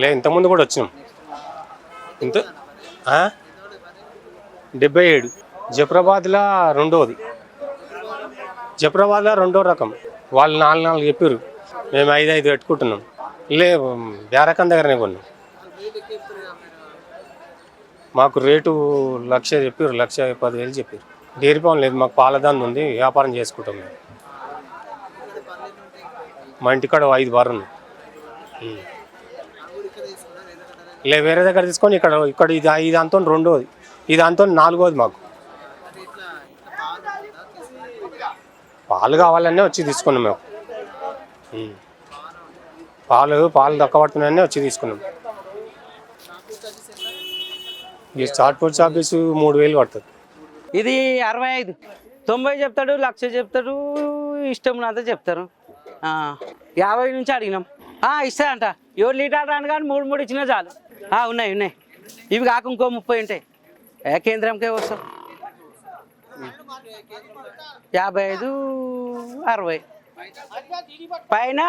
లే ఇంతకుముందు కూడా వచ్చినాం. ఇంత డెబ్బై ఏడు. జఫరాబాద్లో రెండోది. జఫరాబాద్లో రెండో రకం. వాళ్ళు నాలుగు నాలుగు చెప్పారు మేము ఐదు ఐదు పెట్టుకుంటున్నాం లే బేరకం దగ్గరనే కొన్నాం. మాకు రేటు లక్ష చెప్పారు లక్ష పదివేలు చెప్పారు డైరీ లేదు మాకు పాలదాన్ ఉంది వ్యాపారం చేసుకుంటాం మేము. మా ఇంటికాడ ఐదు బార్ లే వేరే దగ్గర తీసుకొని ఇక్కడ ఇక్కడ ఇది దాంతో రెండోది. ఇది నాలుగోది మాకు. పాలు కావాలనే వచ్చి తీసుకున్నాం మేము. పాలు పాలు దక్కబడుతున్నాయని వచ్చి తీసుకున్నాం. ఈ చాట్ ఫుడ్ ఆఫీసు మూడు వేలు పడుతుంది. ఇది అరవై ఐదు. తొంభై చెప్తాడు లక్ష చెప్తాడు ఇష్టం అంతా చెప్తారు. యాభై నుంచి అడిగినాం. ఆ, ఇస్తాడంట. లీటర్ రాను కానీ మూడు మూడు ఇచ్చినా చాలు. ఉన్నాయి ఉన్నాయి. ఇవి కాక ఇంకో ముప్పై ఉంటాయి. ఏ కేంద్రంకే వస్తాం యాభై ఐదు అరవై. పైన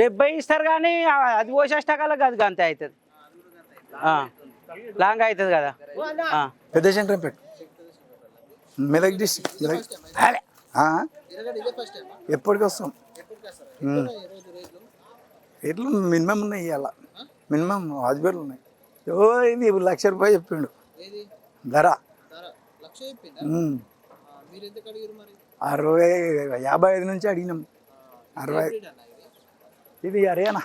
డెబ్బై ఇస్తారు కానీ అది పోసేస్తాకాలకు అది అంతే అవుతుంది. లాంగ్ అవుతుంది కదా. ఆ. పెద్ద శంకరంపేట మెదక్ డిస్ట్రిక్ట్ మెదక్. అలే. ఎప్పటికి వస్తాం. రేట్లు మినిమం ఉన్నాయి ఇవాళ. మినిమం హాస్పిటల్ ఉన్నాయి. ఓ ఇది లక్ష రూపాయలు చెప్పిండు. ధర. అరవై యాభై ఐదు నుంచి అడిగినాం. అరవై. ఇది? హర్యానా.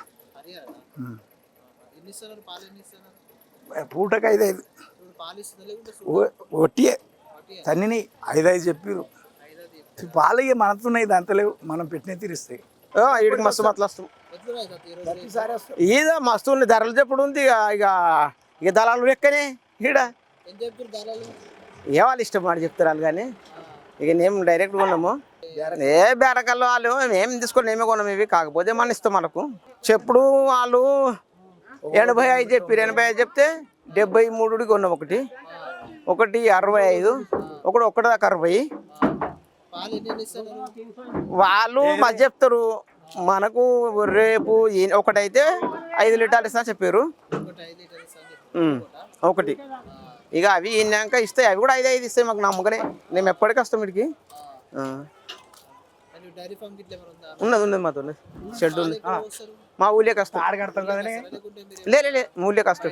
పూటకి ఐదు ఐదు ఒట్టియే. తన్నిని ఐదు ఐదు చెప్పారు పాలు ఇక మనతున్నాయి దాంతో లేవు. మనం పెట్టిన తీరుస్తాయి. మస్తు మతలు వస్తాం. ఈద మస్తు ఉంది ధరలు చెప్పుడు ఉంది ఇక ఇక ఇక దళాలు ఎక్కనే ఈడ. ఏ వాళ్ళు ఇష్టం మాట చెప్తారు వాళ్ళు కానీ. ఇక నేను డైరెక్ట్ కొన్నాము ఏ బేరకాల్లో వాళ్ళు ఏం తీసుకొని ఏమే కొన్నాము ఇవి. కాకపోతే మన ఇష్టం మనకు చెప్పుడు వాళ్ళు ఎనభై ఐదు చెప్పారు ఎనభై ఐదు చెప్తే డెబ్బై మూడుకి కొన్నాం ఒకటి. ఒకటి అరవై ఐదు. ఒకటి ఒకటి దాకా అరవై. వాళ్ళు మధ్య చెప్తారు. మనకు రేపు ఒకటైతే ఐదు లీటర్లు ఇస్తా చెప్పారు. ఒకటి. ఇక అవి ఇన్నాక ఇస్తాయి అవి కూడా ఐదు ఐదు ఇస్తాయి మాకు నమ్మకనే మేము ఎప్పటికీ వస్తాం వీడికి. ఉన్నది ఉన్నది మాతో షెడ్ ఉంది మా ఊళ్ళో కష్టం ఆడగడతాం కదనే? లే లే, లే ఊళ్ళో కష్టం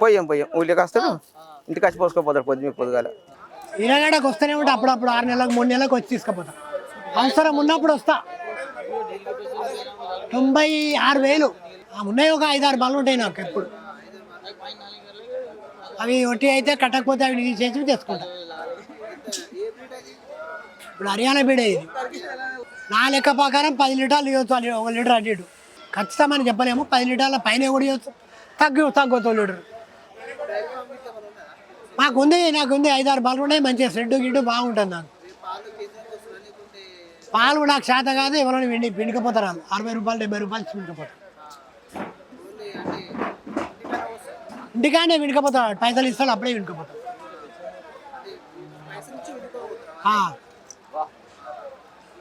పోయాం పోయాం. ఊళ్ళో కష్టం ఇంటికి వచ్చి పోసుకోపోతారు పొద్దు మీకు పొద్దుగాల ఇరగడకు వస్తూనే ఉంటా. అప్పుడప్పుడు ఆరు నెలలకు మూడు నెలలకు వచ్చి తీసుకుపోతా. అవసరం ఉన్నప్పుడు వస్తా. తొంభై ఆరు వేలు. ఉన్నాయి ఒక ఐదు ఆరు బళ్ళు ఉంటాయి నాకు ఎప్పుడు. అవి ఒట్టి అయితే కట్టకపోతే అవి చేసి తెచ్చుకుంటా. ఇప్పుడు హర్యానా బీడ ఇది. నా లెక్క ప్రకారం పది లీటర్లు ఇవ్వచ్చు ఒక లీటర్ అటు ఇటు. ఖచ్చితమని చెప్పలేము. పది లీటర్ల పైన కూడా ఇవ్వచ్చు. తగ్గు తగ్గొచ్చు లీటర్. మాకుంది నాకు ఉంది ఐదు ఆరు ఉన్నాయి. మంచిగా షెడ్ గిడ్డు బాగుంటుంది నాకు. పాలు నాకు శాత కాదు ఎవరైనా వెండి పిండికపోతారు. అరవై రూపాయలు డెబ్బై రూపాయలు పిండికపోతారు. ఇంటికానే వినుకపోతాడు పైసలు ఇస్తాడు అప్పుడే వినికపోతాడు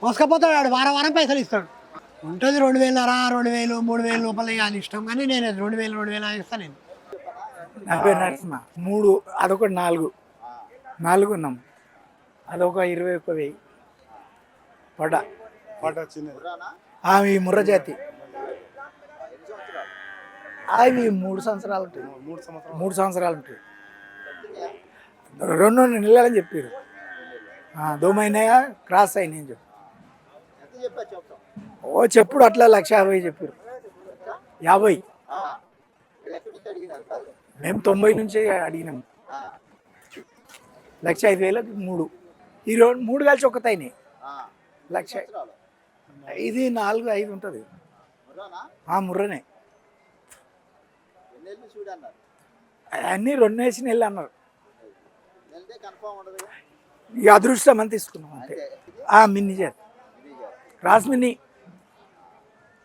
మోసుకపోతాడు వాడు వారం వారం పైసలు ఇస్తాడు. ఉంటుంది రెండు వేలరా రెండు వేలు మూడు వేలు లోపల ఇవ్వాలి ఇష్టం కానీ నేను రెండు వేలు రెండు వేలు ఇస్తాను నేను. నా పేరు నరసింహ. మూడు అదొకటి నాలుగు. నాలుగు ఉన్నాం అదొక ఇరవై ఒక్క వెయ్యి. పడ అవి ముర్ర జాతి. అవి మూడు సంవత్సరాలు ఉంటాయి. మూడు సంవత్సరాలు. ఉంటాయి. రెండు నెలలని చెప్పారు. దోమైనాయా? క్రాస్ అయినాయి అని చెప్పి ఓ చెప్పుడు అట్లా లక్ష యాభై చెప్పారు. యాభై. మేము తొంభై నుంచి అడిగినాం. లక్ష ఐదు వేలకు మూడు. ఈ రెండు మూడు కలిసి ఒకటైనాయి. లక్ష. ఇది నాలుగు ఐదు ఉంటుంది. ఆ ముర్రనే. అన్నీ రెండు వేసి నెలలు అన్నారు. ఇక అదృష్టం అని తీసుకున్నాం అంతే. ఆ మిన్ని చేతి. క్రాస్ మిన్ని.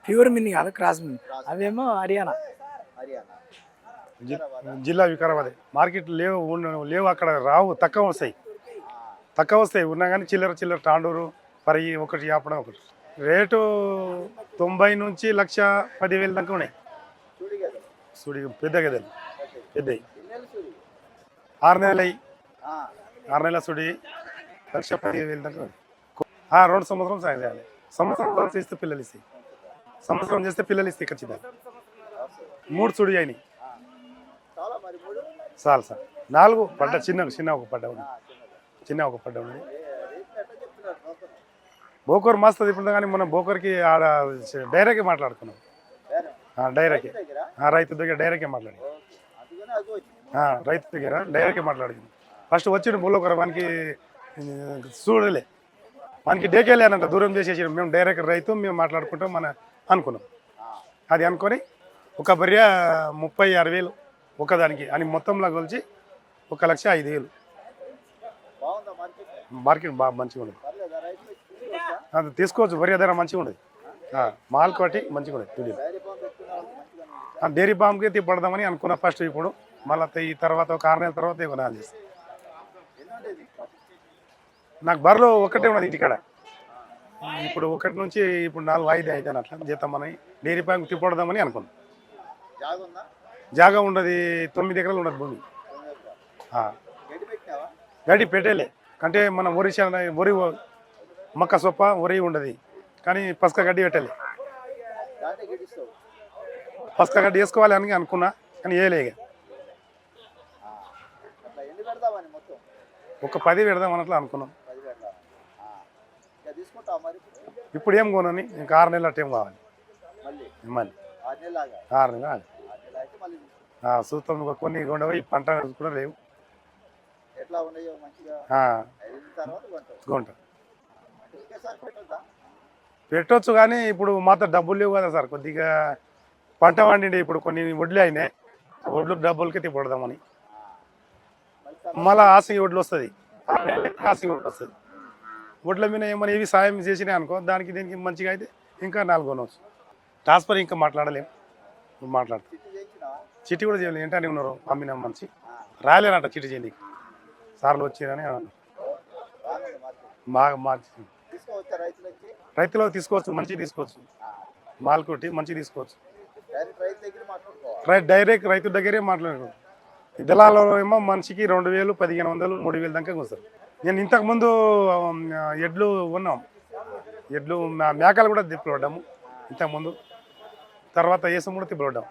ప్యూర్ మిన్ని కాదు క్రాస్ మిన్ని. అవేమో హర్యానా. జిల్లా వికారాబాద్. మార్కెట్ లేవు లేవు అక్కడ రావు తక్కువ వస్తాయి. తక్కువ వస్తాయి. ఉన్నా కానీ చిల్లర చిల్లర తాండూరు. పరి ఒకటి చేపడం ఒకటి. రేటు తొంభై నుంచి లక్ష పదివేల దాకా ఉన్నాయి. సుడి పెద్ద గదలు. పెద్దవి ఆరు నెలలు. ఆరు నెలల సుడి లక్ష పదిహేను దాకా ఉన్నాయి. రెండు సంవత్సరం సాయం చేయాలి. సంవత్సరం చేస్తే పిల్లలు ఇస్తాయి. సంవత్సరం చేస్తే పిల్లలు ఇస్తాయి ఖచ్చితంగా. మూడు సుడి అయినాయి. చాలు సార్. నాలుగు పడ్డ చిన్న చిన్న ఒక పడ్డ ఉంది. చిన్న ఒక పడ్డ ఉంది. బోకర్ మస్తు ఇప్పుడు కానీ మనం బోకర్కి ఆడ డైరెక్ట్గా మాట్లాడుకున్నాం డైరెక్ట్? రైతు దగ్గర? డైరెక్ట్గా మాట్లాడి. రైతు దగ్గర డైరెక్ట్గా మాట్లాడింది ఫస్ట్ వచ్చిన బుల్లొకరు మనకి చూడలే. మనకి డేకేలేనంట దూరం చేసేసి మేము డైరెక్ట్ రైతు మేము మాట్లాడుకుంటాం మన అనుకున్నాం. అది అనుకొని ఒక బర్య ముప్పై ఆరు వేలు ఒకదానికి అని మొత్తంలో కొలిచి ఒక లక్ష ఐదు వేలు. మార్కెట్? బాగా మంచిగా ఉండదు తీసుకోవచ్చు. వరి ధర మంచిగా ఉండదు. మాల్ కొట్టి మంచిగా ఉండదు. తుడి డైరీ ఫామ్కి తిప్పడదామని అనుకున్న ఫస్ట్ ఇప్పుడు. మళ్ళీ ఈ తర్వాత ఒక ఆరు నెలల తర్వాత కొనాలి చేస్తా. నాకు బర్రెలు ఒకటే ఉన్నది ఇంటికాడ ఇప్పుడు ఒకటి నుంచి ఇప్పుడు నాలుగు ఐదు అయితే అట్లా. జీతమని డైరీ ఫామ్కి తిప్పడదామని అనుకున్నాం. జాగా ఉండదు తొమ్మిది ఎకరాలు ఉండదు భూమి. ఆ. గడ్డి పెట్టేలే. అంటే మన వరి ఒరి వరి మొక్క సొప్ప వరి ఉండదు. కానీ పసక గడ్డి పెట్టలే. పసక గడ్డి వేసుకోవాలి అని అనుకున్నా కానీ వేయలే ఇక. ఒక పది పెడదాం అన్నట్లు అనుకున్నాం. ఇప్పుడు ఏం కొనని? ఇంకా ఆరు నెలల టైం కావాలి? మళ్ళీ? ఆరు నెలలు చూస్తాం కొన్ని ఉండవు ఈ పంట కూడా లేవు. కొంటాం. పెట్టొచ్చు కానీ ఇప్పుడు మాత్రం డబ్బులు లేవు కదా సార్. కొద్దిగా పంట వండిండే ఇప్పుడు కొన్ని వడ్లు అయినాయి. వడ్లు డబ్బులకి తిప్పడదామని మళ్ళీ ఆశకి వడ్లు వస్తుంది. ఆశ వడ్లు వస్తుంది. వడ్ల మీద ఏమైనా ఏవి సాయం చేసినాయి అనుకో దానికి దీనికి మంచిగా అయితే ఇంకా నాలుగు కొనవచ్చు ట్రాన్స్ఫర్ ఇంకా మాట్లాడలేం. మాట్లాడతాం చిట్టి కూడా చేయలేదు. ఏంటని ఉన్నారు. అమ్మిన మంచి. రాలేనంట చిట్టి చేయడానికి సార్లు వచ్చిరని బాగా మార్చి రైతులకి? రైతులో తీసుకోవచ్చు మంచి తీసుకోవచ్చు. మాల్కొట్టి మంచి తీసుకోవచ్చు. డైరెక్ట్ రైతు దగ్గర మాట్లాడుకోవాలి. రైట్ డైరెక్ట్ రైతు దగ్గరే మాట్లాడుకో దళాలలో ఏమో మనిషికి రెండు వేలు పదిహేను వందలు మూడు వేలు దాకా వస్తారు నేను ఇంతకుముందు ఎడ్లు ఉన్నాం ఎడ్లు మేకలు కూడా తిప్పబడ్డాము ఇంతకుముందు తర్వాత ఏసం కూడా తిప్పబడ్డాం